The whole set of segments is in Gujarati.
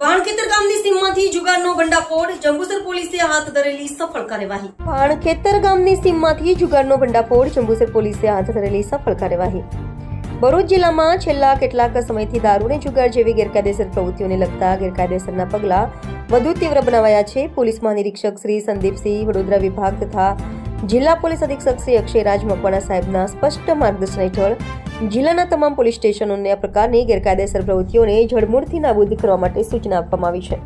ભાણખેતર ગામની ગામની સીમમાંથી જુગારનો ભંડાફોડ, જંબુસર પોલીસે હાથ ધરેલી સફળ કાર્યવાહી. ભરૂચ જિલ્લામાં છેલ્લા કેટલાક સમયથી દારૂને જુગાર જેવી ગેરકાયદેસર પ્રવૃત્તિઓને લગતા ગેરકાયદેસરના પગલાં વધુ તીવ્ર બનાવાયા છે. પોલીસ મહાનિરીક્ષક શ્રી સંદીપસિંહ વડોદરા વિભાગ તથા જિલ્લા પોલીસ અધિક્ષક શ્રી અક્ષયરાજ મકવાણા સાહેબના સ્પષ્ટ માર્ગદર્શન હેઠળ જિલ્લાના તમામ પોલીસ સ્ટેશનોને આ પ્રકારની ગેરકાયદેસર પ્રવૃત્તિઓને જડમૂળથી નાબૂદ કરવા માટે સૂચના આપવામાં આવી છે.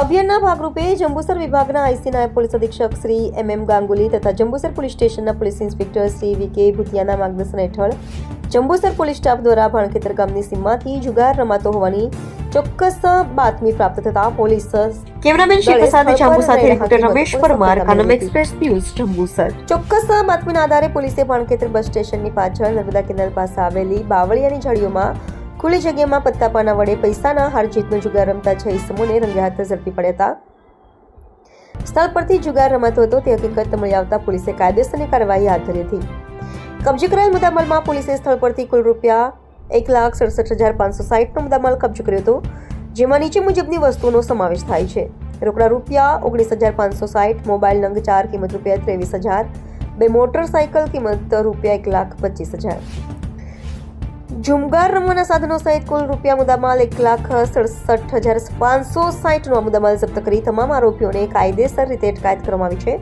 અભિયાનના ભાગરૂપે જંબુસર વિભાગના આઈસી નાયબ પોલીસ અધિક્ષક શ્રી એમ એમ ગાંગુલી તથા જંબુસર પોલીસ સ્ટેશનના police inspector Shri V K ભૂતિયાના માર્ગદર્શન હેઠળ જંબુસર પોલીસ સ્ટાફ દ્વારા ભાણખેતર ગામની સીમમાંથી જુગાર રમાતો હોવાની ચોક્કસ બાતમી પ્રાપ્ત થતા પોલીસ કેમેરામેન શેખ સાથે જાંબુ સાથે reporter Ramesh Parmar Kanam express news Jambusar. ચોક્કસ બાતમીના આધારે પોલીસે પાણકેતર બસ સ્ટેશનની પાછળ નર્મદા કેનાલ પાસે આવેલી બાવળિયાની ઝાડીઓમાં ખુલ્લી જગ્યામાં પત્તાપાના વડે પૈસાના હાર જીતનો જુગાર રમતા છ ઇસમોને રંગે હાથ ઝડપી પડ્યા હતા. સ્થળ પરથી જુગાર રમાતો હતો તે હકીકત મળી આવતા પોલીસે કાયદેસરની કાર્યવાહી હાથ ધરી હતી. કબજે કરાયેલ મુદ્દામલમાં પોલીસે સ્થળ પરથી કુલ રૂપિયા એક લાખ સડસઠ હજાર પાંચસો સાહીઠનો મુદ્દામાલ કબજો કર્યો હતો, જેમાં નીચે મુજબની વસ્તુઓનો સમાવેશ થાય છે. રોકડા રૂપિયા ઓગણીસ હજાર પાંચસો સાહીઠ મોબાઈલ નંગ ચાર, કિંમત રૂપિયા ત્રેવીસ હજાર, બે મોટરસાયકલ, કિંમત રૂપિયા એક લાખ પચીસ હજાર. ઝુમગાર રમવાના સાધનો સહિત કુલ રૂપિયા મુદ્દામાલ એક લાખ સડસઠ હજાર પાંચસો સાહીઠનો મુદ્દામાલ જપ્ત કરી તમામ આરોપીઓને કાયદેસર રીતે અટકાયત કરવામાં આવી છે.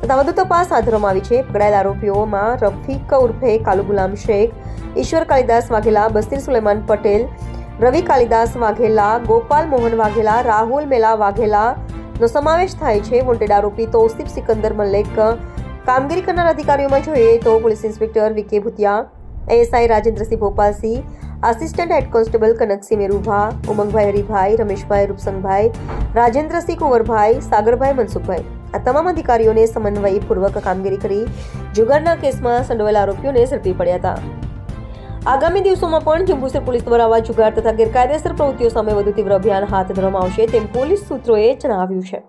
તથા વધુ તપાસ હાથ ધરવામાં આવી છે. પકડાયેલ આરોપીઓમાં રફીક ઉર્ફે કાલુ ગુલામ શેખ, ઈશ્વર કાલિદાસ વાઘેલા બસીર સુલેમાન પટેલ, રવિ કાલિદાસ વાઘેલા, ગોપાલ મોહન વાઘેલા, રાહુલ મેલા વાઘેલા નો સમાવેશ થાય છે. વોન્ટેડ આરોપી તૌસીફ સિકંદર મલ્લેક કામગીરી કરનાર અધિકારીઓમાં જોઈએ તો police inspector V K Bhutiya, ASI Rajendrasinh Bhopalsinh assistant head constable Kanaksinh Merubha, Umangbhai Haribhai, Rameshbhai Rupsangbhai, Rajendrasinh Kunvarbhai, Sagarbhai Mansukhbhai. આ તમામ અધિકારીઓને સમન્વયપૂર્વક કામગીરી કરી જુગારના કેસમાં સંડોવાયેલા આરોપીઓને ઝડપી પડ્યા હતા. આગામી દિવસોમાં પણ જંબુસર પોલીસ દ્વારા આવા જુગાર તથા ગેરકાયદેસર પ્રવૃત્તિઓ સામે વધુ તીવ્ર અભિયાન હાથ ધરવામાં આવશે તેમ પોલીસ સૂત્રોએ જણાવ્યું છે.